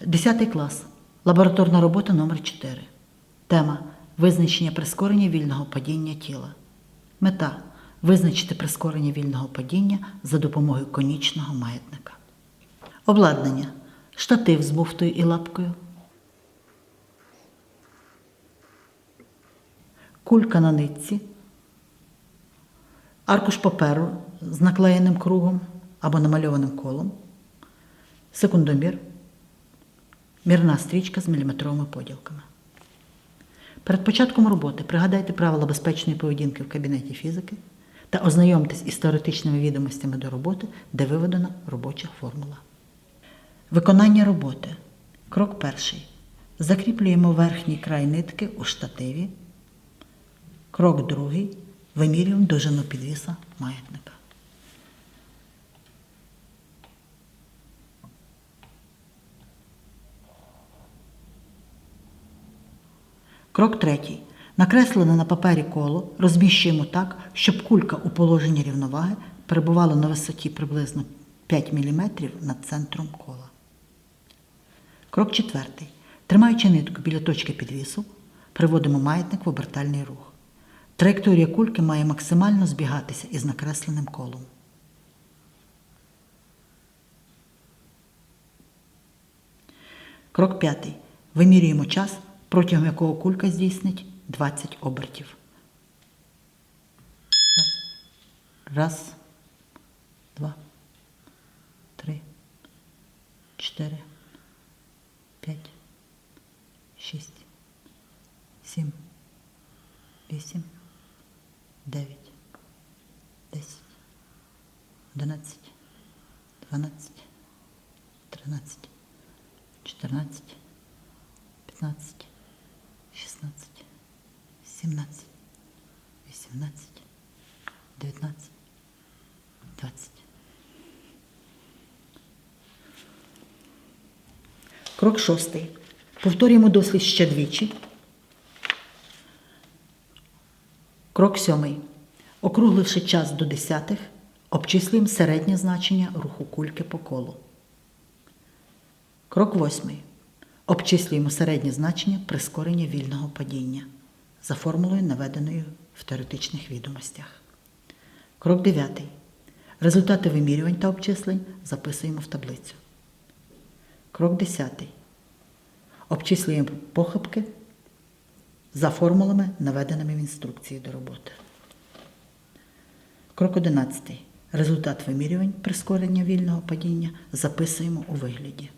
10 клас. Лабораторна робота номер 4 Тема Визначення прискорення вільного падіння тіла. Мета визначити прискорення вільного падіння за допомогою конічного маятника. Обладнання. Штатив з муфтою і лапкою. Кулька на нитці. Аркуш паперу з наклеєним кругом або намальованим колом. Секундомір. Мірна стрічка з міліметровими поділками. Перед початком роботи пригадайте правила безпечної поведінки в кабінеті фізики та ознайомтесь із теоретичними відомостями до роботи, де виведена робоча формула. Виконання роботи. Крок перший. Закріплюємо верхній край нитки у штативі. Крок другий. Вимірюємо довжину підвіса маятника. Крок третій. Накреслене на папері коло розміщуємо так, щоб кулька у положенні рівноваги перебувала на висоті приблизно 5 мм над центром кола. Крок четвертий. Тримаючи нитку біля точки підвісу, приводимо маятник в обертальний рух. Траєкторія кульки має максимально збігатися із накресленим колом. Крок п'ятий. Вимірюємо час, протягом якого кулька здійснить 20 обертів. Раз, два, три, чотири, п'ять, шість, сім, вісім, дев'ять, десять, одинадцять, дванадцять, тринадцять, чотирнадцять, п'ятнадцять, шістнадцять, сімнадцять, вісімнадцять, дев'ятнадцять, двадцять. Крок шостий. Повторюємо дослід ще двічі. Крок сьомий. Округливши час до десятих, обчислюємо середнє значення руху кульки по колу. Крок восьмий. Обчислюємо середнє значення прискорення вільного падіння за формулою, наведеною в теоретичних відомостях. Крок 9. Результати вимірювань та обчислень записуємо в таблицю. Крок 10. Обчислюємо похибки за формулами, наведеними в інструкції до роботи. Крок 11. Результат вимірювань прискорення вільного падіння записуємо у вигляді.